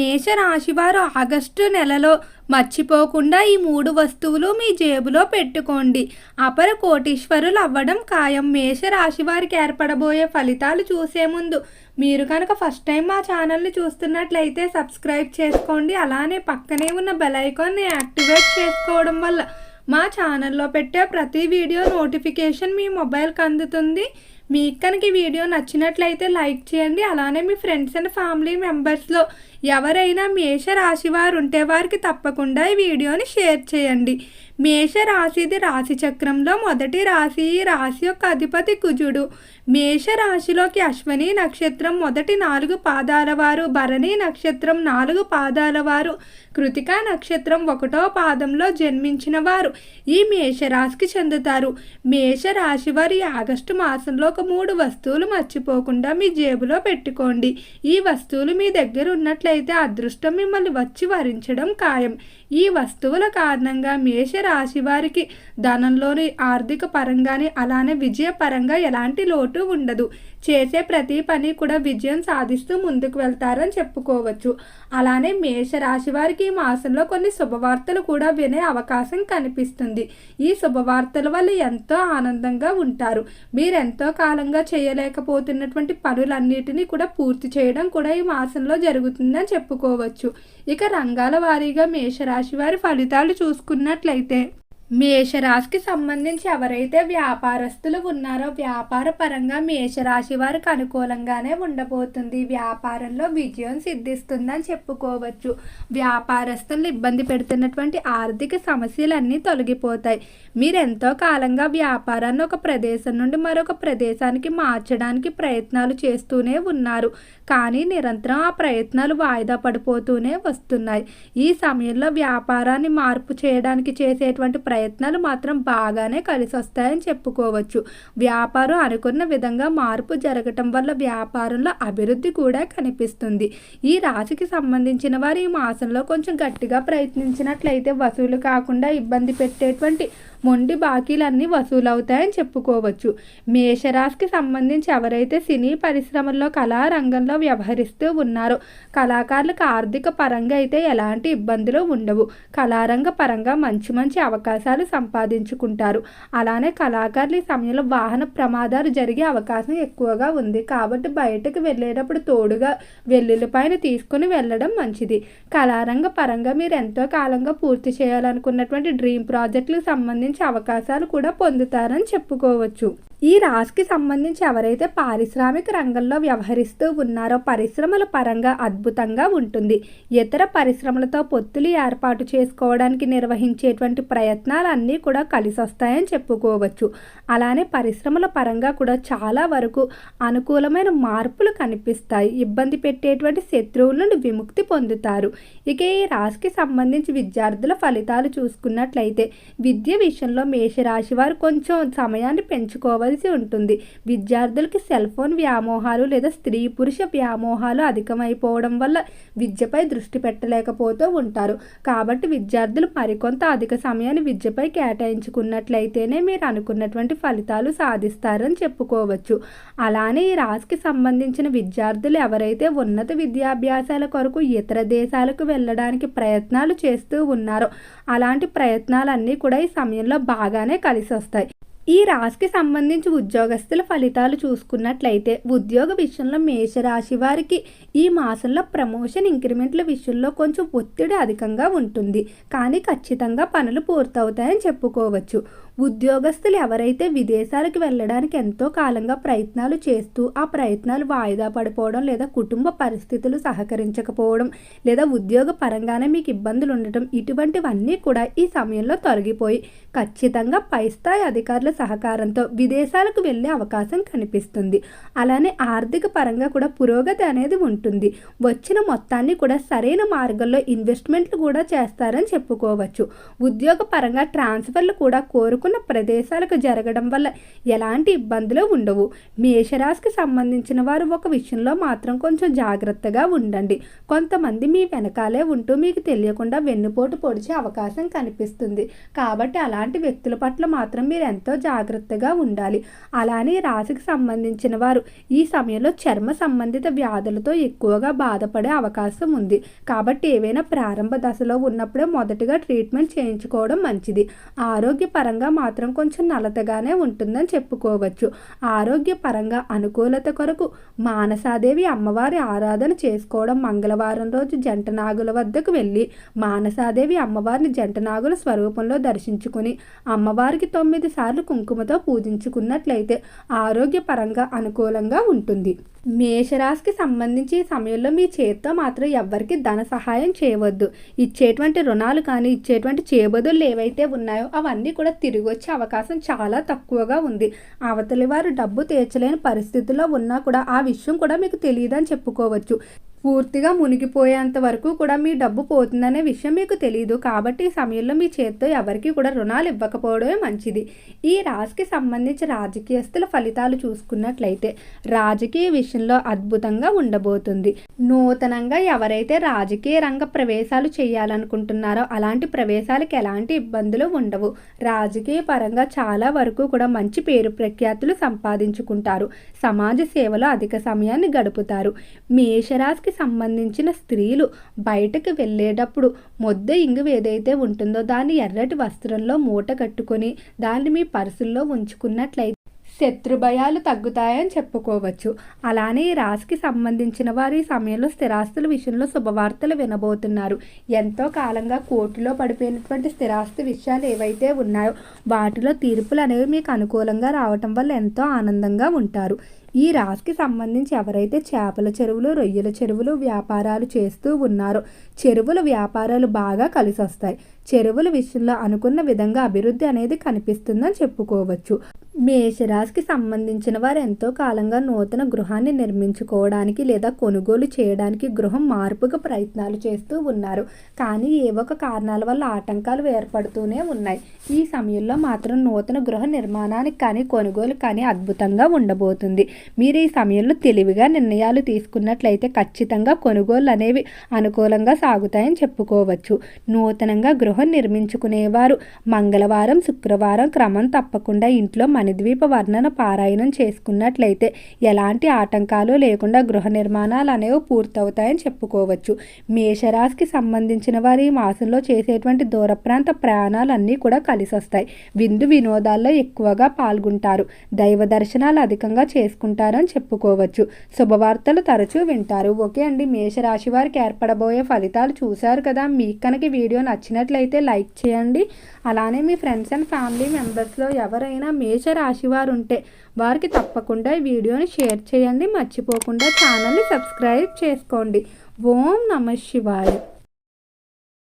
మేషరాశివారు August నెలలో మర్చిపోకుండా ఈ మూడు వస్తువులు మీ జేబులో పెట్టుకోండి. అపర కోటీశ్వరులు అవ్వడం ఖాయం. మేషరాశి వారికి ఏర్పడబోయే ఫలితాలు చూసే ముందు మీరు కనుక ఫస్ట్ టైం మా ఛానల్ని చూస్తున్నట్లయితే సబ్స్క్రైబ్ చేసుకోండి. అలానే పక్కనే ఉన్న బెల్ ఐకాన్ని యాక్టివేట్ చేసుకోవడం వల్ల మా ఛానల్లో పెట్టే ప్రతి వీడియో నోటిఫికేషన్ మీ మొబైల్కి అందుతుంది. మీకు కనుక ఈ వీడియో నచ్చినట్లయితే లైక్ చేయండి. అలానే మీ ఫ్రెండ్స్ అండ్ ఫ్యామిలీ మెంబర్స్లో ఎవరైనా మేషరాశి వారు ఉంటే వారికి తప్పకుండా ఈ వీడియోని షేర్ చేయండి. మేష రాశిది రాశి చక్రంలో మొదటి రాశి ఈ రాశి యొక్క అధిపతి కుజుడు. మేష రాశిలోకి అశ్వని నక్షత్రం మొదటి నాలుగు పాదాల వారు భరణి నక్షత్రం నాలుగు పాదాల వారు కృతికా నక్షత్రం ఒకటో పాదంలో జన్మించిన వారు ఈ మేషరాశికి చెందుతారు. మేషరాశి వారి ఆగస్టు మాసంలో ఒక మూడు వస్తువులు మర్చిపోకుండా మీ జేబులో పెట్టుకోండి. ఈ వస్తువులు మీ దగ్గర ఉన్నట్లయితే అదృష్టం మిమ్మల్ని వచ్చి వరించడం ఖాయం ఈ వస్తువుల కారణంగా మేష రాశి వారికి ధనంలోని ఆర్థిక పరంగాని అలానే విజయపరంగా ఎలాంటి లోటు ఉండదు. చేసే ప్రతి పని కూడా విజయం సాధిస్తూ ముందుకు వెళ్తారని చెప్పుకోవచ్చు. అలానే మేషరాశి వారికి ఈ మాసంలో కొన్ని శుభవార్తలు కూడా వినే అవకాశం కనిపిస్తుంది. ఈ శుభవార్తల వల్ల ఎంతో ఆనందంగా ఉంటారు. మీరెంతో కాలంగా చేయలేకపోతున్నటువంటి పనులన్నిటినీ కూడా పూర్తి చేయడం కూడా ఈ మాసంలో జరుగుతుందని చెప్పుకోవచ్చు. ఇక రంగాల వారీగా మేషరాశి వారి ఫలితాలు చూసుకున్నట్లయితే మేషరాశికి సంబంధించి ఎవరైతే వ్యాపారస్తులు ఉన్నారో వ్యాపార పరంగా మేషరాశి వారికి అనుకూలంగానే ఉండబోతుంది. వ్యాపారంలో విజయం సిద్ధిస్తుందని చెప్పుకోవచ్చు. వ్యాపారస్తులను ఇబ్బంది పెడుతున్నటువంటి ఆర్థిక సమస్యలన్నీ తొలగిపోతాయి. మీరు ఎంతో కాలంగా వ్యాపారాన్ని ఒక ప్రదేశం నుండి మరొక ప్రదేశానికి మార్చడానికి ప్రయత్నాలు చేస్తూనే ఉన్నారు. కానీ నిరంతరం ఆ ప్రయత్నాలు వాయిదా పడిపోతూనే వస్తున్నాయి. ఈ సమయంలో వ్యాపారాన్ని మార్పు చేయడానికి చేసేటువంటి ప్రయత్నాలు మాత్రం బాగానే కలిసి వస్తాయని చెప్పుకోవచ్చు. వ్యాపారం అనుకున్న విధంగా మార్పు జరగటం వల్ల వ్యాపారంలో అభివృద్ధి కూడా కనిపిస్తుంది. ఈ రాశికి సంబంధించిన వారు ఈ మాసంలో కొంచెం గట్టిగా ప్రయత్నించినట్లయితే వసూలు కాకుండా ఇబ్బంది పెట్టేటువంటి మొండి బాకీలన్నీ వసూలవుతాయని చెప్పుకోవచ్చు. మేషరాశికి సంబంధించి ఎవరైతే సినీ పరిశ్రమల్లో కళారంగంలో వ్యవహరిస్తూ ఉన్నారో కళాకారులకు ఆర్థిక పరంగా అయితే ఎలాంటి ఇబ్బందులు ఉండవు. కళారంగ పరంగా మంచి మంచి అవకాశాలు సంపాదించుకుంటారు. అలానే కళాకారులు ఈ సమయంలో వాహన ప్రమాదాలు జరిగే అవకాశం ఎక్కువగా ఉంది. కాబట్టి బయటకు వెళ్ళేటప్పుడు తోడుగా వెల్లుల్లిపైన తీసుకుని వెళ్ళడం మంచిది. కళారంగ పరంగా మీరు ఎంతో కాలంగా పూర్తి చేయాలనుకున్నటువంటి డ్రీమ్ ప్రాజెక్టులకు సంబంధించి అవకాశాలు కూడా పొందుతారని చెప్పుకోవచ్చు. ఈ రాశికి సంబంధించి ఎవరైతే పారిశ్రామిక రంగంలో వ్యవహరిస్తూ ఉన్నారో పరిశ్రమల పరంగా అద్భుతంగా ఉంటుంది. ఇతర పరిశ్రమలతో పొత్తులు ఏర్పాటు చేసుకోవడానికి నిర్వహించేటువంటి ప్రయత్నాలు అన్నీ కూడా కలిసి వస్తాయని చెప్పుకోవచ్చు. అలానే పరిశ్రమల పరంగా కూడా చాలా వరకు అనుకూలమైన మార్పులు కనిపిస్తాయి. ఇబ్బంది పెట్టేటువంటి శత్రువుల నుండి విముక్తి పొందుతారు. ఇక ఈ రాశికి సంబంధించి విద్యార్థుల ఫలితాలు చూసుకున్నట్లయితే విద్య విషయంలో మేషరాశి వారు కొంచెం సమయాన్ని పెంచుకోవాల్సి ఉంటుంది. విద్యార్థులకి సెల్ ఫోన్ వ్యామోహాలు లేదా స్త్రీ పురుష వ్యామోహాలు అధికమైపోవడం వల్ల విద్యపై దృష్టి పెట్టలేకపోతూ ఉంటారు. కాబట్టి విద్యార్థులు మరికొంత అధిక సమయాన్ని విద్యపై కేటాయించుకున్నట్లయితేనే మీరు అనుకున్నటువంటి ఫలితాలు సాధిస్తారని చెప్పుకోవచ్చు. అలానే ఈ రాశికి సంబంధించిన విద్యార్థులు ఎవరైతే ఉన్నత విద్యాభ్యాసాల కొరకు ఇతర దేశాలకు వెళ్ళడానికి ప్రయత్నాలు చేస్తూ ఉన్నారో అలాంటి ప్రయత్నాలన్నీ కూడా ఈ సమయంలో బాగానే కలిసి వస్తాయి ఈ రాశికి సంబంధించి ఉద్యోగస్తుల ఫలితాలు చూసుకున్నట్లయితే ఉద్యోగ విషయంలో మేషరాశి వారికి ఈ మాసంలో ప్రమోషన్ ఇంక్రిమెంట్ల విషయంలో కొంచెం ఒత్తిడి అధికంగా ఉంటుంది. కానీ ఖచ్చితంగా పనులు పూర్తవుతాయని చెప్పుకోవచ్చు. ఉద్యోగస్తులు ఎవరైతే విదేశాలకు వెళ్ళడానికి ఎంతో కాలంగా ప్రయత్నాలు చేస్తూ ఆ ప్రయత్నాలు వాయిదా పడిపోవడం లేదా కుటుంబ పరిస్థితులు సహకరించకపోవడం లేదా ఉద్యోగ పరంగానే మీకు ఇబ్బందులు ఉండటం ఇటువంటివన్నీ కూడా ఈ సమయంలో తొలగిపోయి ఖచ్చితంగా పై స్థాయి అధికారుల సహకారంతో విదేశాలకు వెళ్ళే అవకాశం కనిపిస్తుంది. అలానే ఆర్థిక పరంగా కూడా పురోగతి అనేది ఉంటుంది. వచ్చిన మొత్తాన్ని కూడా సరైన మార్గంలో ఇన్వెస్ట్మెంట్లు కూడా చేస్తారని చెప్పుకోవచ్చు. ఉద్యోగ పరంగా ట్రాన్స్ఫర్లు కూడా కోరుకున్న అనుకున్న ప్రదేశాలకు జరగడం వల్ల ఎలాంటి ఇబ్బందులు ఉండవు. మేషరాశికి సంబంధించిన వారు ఒక విషయంలో మాత్రం కొంచెం జాగ్రత్తగా ఉండండి. కొంతమంది మీ వెనకాలే ఉంటూ మీకు తెలియకుండా వెన్నుపోటు పొడిచే అవకాశం కనిపిస్తుంది. కాబట్టి అలాంటి వ్యక్తుల పట్ల మాత్రం మీరు ఎంతో జాగ్రత్తగా ఉండాలి. అలానే రాశికి సంబంధించిన వారు ఈ సమయంలో చర్మ సంబంధిత వ్యాధులతో ఎక్కువగా బాధపడే అవకాశం ఉంది. కాబట్టి ఏవైనా ప్రారంభ దశలో ఉన్నప్పుడే మొదటగా ట్రీట్మెంట్ చేయించుకోవడం మంచిది. ఆరోగ్యపరంగా మాత్రం కొంచెం నలతగానే ఉంటుందని చెప్పుకోవచ్చు. ఆరోగ్యపరంగా అనుకూలత కొరకు మానసాదేవి అమ్మవారి ఆరాధన చేసుకోవడం మంగళవారం రోజు జంట నాగుల వద్దకు వెళ్ళి మానసాదేవి అమ్మవారిని జంట నాగుల స్వరూపంలో దర్శించుకుని అమ్మవారికి తొమ్మిది సార్లు కుంకుమతో పూజించుకున్నట్లయితే ఆరోగ్యపరంగా అనుకూలంగా ఉంటుంది. మేషరాశికి సంబంధించి ఈ సమయంలో మీ చేతితో మాత్రం ఎవ్వరికి ధన సహాయం చేయవద్దు. ఇచ్చేటువంటి రుణాలు కానీ ఇచ్చేటువంటి చేబదులు ఏవైతే ఉన్నాయో అవన్నీ కూడా తిరిగి వచ్చే అవకాశం చాలా తక్కువగా ఉంది. అవతలి వారు డబ్బు తీర్చలేని పరిస్థితిలో ఉన్నా కూడా ఆ విషయం కూడా మీకు తెలియదని చెప్పుకోవచ్చు. పూర్తిగా మునిగిపోయేంత వరకు కూడా మీ డబ్బు పోతుందనే విషయం మీకు తెలియదు కాబట్టి ఈ సమయంలో మీ చేతితో ఎవరికి కూడా రుణాలు ఇవ్వకపోవడమే మంచిది. ఈ రాశికి సంబంధించి రాజకీయస్తుల ఫలితాలు చూసుకున్నట్లయితే రాజకీయ విషయంలో అద్భుతంగా ఉండబోతుంది. నూతనంగా ఎవరైతే రాజకీయ రంగ ప్రవేశాలు చేయాలనుకుంటున్నారో అలాంటి ప్రవేశాలకు ఎలాంటి ఇబ్బందులు ఉండవు. రాజకీయ పరంగా చాలా వరకు కూడా మంచి పేరు ప్రఖ్యాతులు సంపాదించుకుంటారు. సమాజ సేవలో అధిక సమయాన్ని గడుపుతారు. మేషరాశికి సంబంధించిన స్త్రీలు బయటకు వెళ్ళేటప్పుడు మొద్ద ఇంగు ఏదైతే ఉంటుందో దాన్ని ఎర్రటి వస్త్రంలో మూట కట్టుకొని దాన్ని మీ పర్సుల్లో ఉంచుకున్నట్లయితే శత్రు భయాలు తగ్గుతాయని చెప్పుకోవచ్చు. అలానే ఈ రాశికి సంబంధించిన వారు ఈ సమయంలో స్థిరాస్తుల విషయంలో శుభవార్తలు వినబోతున్నారు. ఎంతో కాలంగా కోర్టులో పడిపోయినటువంటి స్థిరాస్తి విషయాలు ఏవైతే ఉన్నాయో వాటిలో తీర్పులు అనేవి మీకు అనుకూలంగా రావటం వల్ల ఎంతో ఆనందంగా ఉంటారు. ఈ రాశికి సంబంధించి ఎవరైతే చేపల చెరువులు రొయ్యల చెరువులు వ్యాపారాలు చేస్తూ ఉన్నారో చెరువుల వ్యాపారాలు బాగా కలిసి వస్తాయి చెరువుల విషయంలో అనుకున్న విధంగా అభివృద్ధి అనేది కనిపిస్తుందని చెప్పుకోవచ్చు. మేషరాశికి సంబంధించిన వారు ఎంతో కాలంగా నూతన గృహాన్ని నిర్మించుకోవడానికి లేదా కొనుగోలు చేయడానికి గృహం మార్పుగా ప్రయత్నాలు చేస్తూ ఉన్నారు. కానీ ఏ ఒక కారణాల వల్ల ఆటంకాలు ఏర్పడుతూనే ఉన్నాయి. ఈ సమయంలో మాత్రం నూతన గృహ నిర్మాణానికి కానీ కొనుగోలు కానీ అద్భుతంగా ఉండబోతుంది. మీరు ఈ సమయంలో తెలివిగా నిర్ణయాలు తీసుకున్నట్లయితే ఖచ్చితంగా కొనుగోలు అనేవి అనుకూలంగా సాగుతాయని చెప్పుకోవచ్చు. నూతనంగా గృహం నిర్మించుకునేవారు మంగళవారం శుక్రవారం క్రమం తప్పకుండా ఇంట్లో మణిద్వీప వర్ణన పారాయణం చేసుకున్నట్లయితే ఎలాంటి ఆటంకాలు లేకుండా గృహ నిర్మాణాలు అనేవి పూర్తవుతాయని చెప్పుకోవచ్చు. మేషరాశికి సంబంధించిన వారి ఈ మాసంలో చేసేటువంటి దూర ప్రాంత ప్రయాణాలన్నీ కూడా కలిసి వస్తాయి విందు వినోదాల్లో ఎక్కువగా పాల్గొంటారు. దైవ దర్శనాలు అధికంగా చేసుకుంటారని చెప్పుకోవచ్చు. శుభవార్తలు తరచూ వింటారు. ఓకే అండి. మేషరాశి వారికి ఏర్పడబోయే ఫలితాలు చూశారు కదా. మీకు కనుక వీడియో నచ్చినట్లయితే లైక్ చేయండి. అలానే మీ ఫ్రెండ్స్ అండ్ ఫ్యామిలీ మెంబర్స్లో ఎవరైనా మేష రాశివారు ఉంటే వారికి తప్పకుండా ఈ వీడియోని షేర్ చేయండి. మర్చిపోకుండా ఛానల్ని సబ్స్క్రైబ్ చేసుకోండి. ఓం నమ శివాయ.